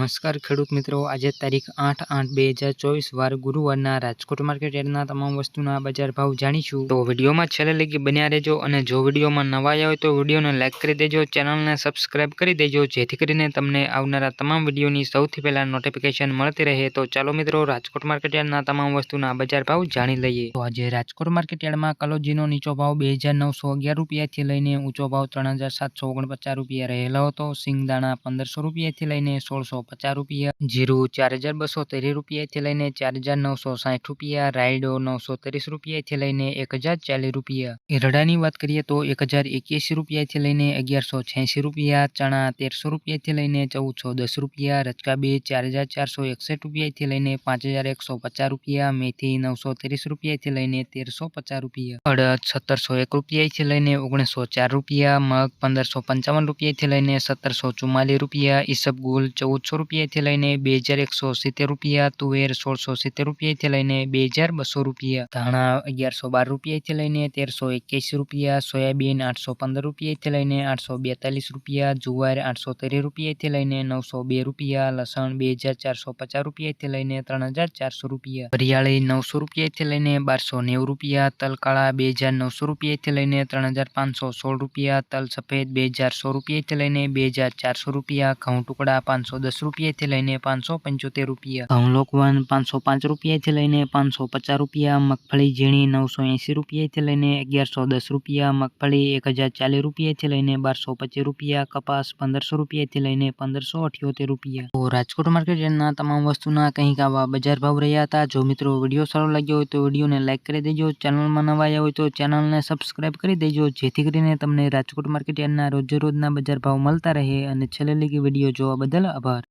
નમસ્કાર ખેડૂત મિત્રો. આજે તારીખ આઠ આઠ બે હજાર ચોવીસ વાર ગુરુવારના રાજકોટ માર્કેટ યાર્ડના તમામ વસ્તુના બજાર ભાવ જાણીશું. તો વિડીયોમાં છેલ્લે લગી બન્યા રહેજો અને જો વિડીયોમાં નવા આવ્યા હોય તો વિડીયોને લાઇક કરી દેજો ચેનલને સબસ્ક્રાઇબ કરી દેજો, જેથી કરીને તમને આવનારા તમામ વિડીયોની સૌથી પહેલાં નોટિફિકેશન મળતી રહે. તો ચાલો મિત્રો, રાજકોટ માર્કેટ યાર્ડના તમામ વસ્તુના બજાર ભાવ જાણી લઈએ. તો આજે રાજકોટ માર્કેટ યાર્ડમાં કલોજીનો નીચો ભાવ બે હજાર નવસો અગિયાર રૂપિયાથી લઈને ઊંચો ભાવ ત્રણ હજાર સાતસો ઓગણપચાસ રૂપિયા રહેલો હતો. સિંગદાણા પંદરસો રૂપિયાથી લઈને સોળસો પચાસ રૂપિયા, જીરું ચાર હજાર બસો તેરી રૂપિયાથી લઈને ચાર હજાર નવસો સાઠ રૂપિયા, રાયડો નવસો ત્રીસ રૂપિયાથી લઈને એક હજાર ચાલીસ રૂપિયા. એરડાની વાત કરીએ તો એક હજાર એક્યાસી રૂપિયાથી લઈને અગિયારસો છ્યાસી રૂપિયા, ચણા તેરસો રૂપિયાથી લઈને ચૌદસો દસ રૂપિયા રચકા બે ચાર હજાર ચારસો એકસઠ રૂપિયાથી લઈને પાંચ હજાર એકસો પચાસ રૂપિયા, મેથી નવસો ત્રીસ રૂપિયાથી લઈને તેરસો પચાસ રૂપિયા. અડદ સત્તરસો એક રૂપિયાથી લઈને ઓગણીસો ચાર રૂપિયા, મગ પંદરસો પંચાવન રૂપિયાથી લઈને સત્તરસો ચુમ્માલીસ રૂપિયા ઈસબગુલ ચૌદસો રૂપિયાથી લઈને બે હજાર એકસો સિત્તેર રૂપિયા, તુવેર સોળસો સિત્તેર રૂપિયાથી લઈને બે હજાર બસો રૂપિયા, ધાણા અગિયારસો બાર રૂપિયાથી લઈને તેરસો એક્યાસી રૂપિયા, સોયાબીન આઠસો પંદર રૂપિયાથી લઈને આઠસો બેતાલીસ રૂપિયા, જુવાર આઠસો તેર રૂપિયાથી લઈને નવસો બે રૂપિયા, લસણ બે હજાર ચારસો પચાસ રૂપિયાથી લઈને ત્રણ હજાર ચારસો રૂપિયા, વરિયાળી નવસો રૂપિયાથી લઈને બારસો નેવું રૂપિયા, તલકાળા બે હજાર નવસો રૂપિયાથી લઈને ત્રણ હજાર પાંચસો સોળ રૂપિયા, તલ સફેદ બે હજાર સો રૂપિયાથી લઈને બે હજાર ચારસો રૂપિયા, ઘઉં ટુકડા પાંચસો દસ રૂપિયાથી લઈને પાંચસો પંચોતેર રૂપિયા ઘઉં લોકવન પાંચસો પાંચ રૂપિયાથી લઈને પાંચસો પચાસ રૂપિયા મગફળી ઝીણી નવસો એંસી રૂપિયાથી લઈને અગિયારસો દસ રૂપિયા મગફળી એક હજાર ચાલીસ રૂપિયાથી લઈને બારસો પચીસ રૂપિયા કપાસ પંદરસો રૂપિયાથી લઈને પંદરસો અઠ્યોતેર રૂપિયા તો રાજકોટ માર્કેટ યાર્ડના તમામ વસ્તુના કંઈક આવા બજાર ભાવ રહ્યા હતા? જો મિત્રો વીડિયો સારો લાગ્યો હોય તો વિડીયોને લાઇક કરી દેજો ચેનલમાં નવા આવ્યા હોય તો ચેનલને સબસ્ક્રાઇબ કરી દેજો જેથી કરીને તમને રાજકોટ માર્કેટ યાર્ડના રોજે રોજના બજાર ભાવ મળતા રહે. અને છેલ્લે લગી વીડિયો જોવા બદલ આભાર.